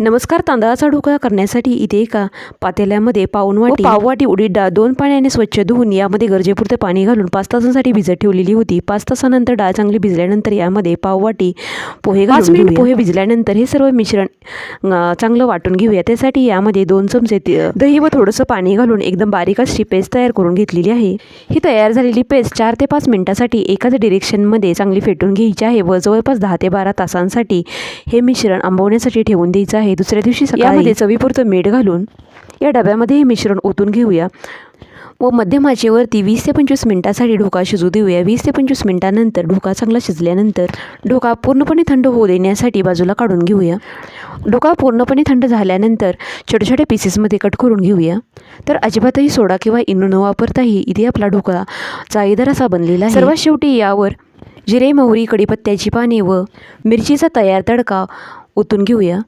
नमस्कार तांदळाचा ढोकळा करण्यासाठी इथे एका पातेल्यामध्ये पाऊन वाटी पाववाटी उडीद डाळ दोन पाण्याने स्वच्छ धुवून यामध्ये गरजेपुरते पाणी घालून पाच तासांसाठी भिजत ठेवलेली होती. पाच तासानंतर डाळ चांगली भिजल्यानंतर यामध्ये पाववाटी पोहे घालून मिनिट पोहे भिजल्यानंतर हे सर्व मिश्रण चांगलं वाटून घेऊया. त्यासाठी यामध्ये दोन चमचे दही व थोडंसं पाणी घालून एकदम बारीक अशी पेस्ट तयार करून घेतलेली आहे. ही तयार झालेली पेस्ट चार ते पाच मिनिटासाठी एकाच डिरेक्शनमध्ये चांगली फेटून घ्यायची आहे व जवळपास दहा ते बारा तासांसाठी हे मिश्रण आंबवण्यासाठी ठेवून द्यायचं आहे. दुसऱ्या दिवशी यामध्ये चवीपुरतं मीठ घालून या डब्यामध्ये हे मिश्रण ओतून घेऊया. व मध्यम आचेवरती वीस ते पंचवीस मिनिटासाठी ढोका शिजू देऊया. वीस ते पंचवीस मिनिटानंतर ढोका चांगला शिजल्यानंतर ढोका पूर्णपणे थंड होऊ देण्यासाठी बाजूला काढून घेऊया. ढोका पूर्णपणे थंड झाल्यानंतर छोट्या छोट्या पीसेसमध्ये कट करून घेऊया. तर अजिबातही सोडा किंवा इनो न वापरताही इथे आपला ढोकळा जाळीदार असा बनलेला आहे. सर्वात शेवटी यावर जिरे मोहरी कढीपत्त्याची पाने व मिरचीचा तयार तडका ओतून घेऊया.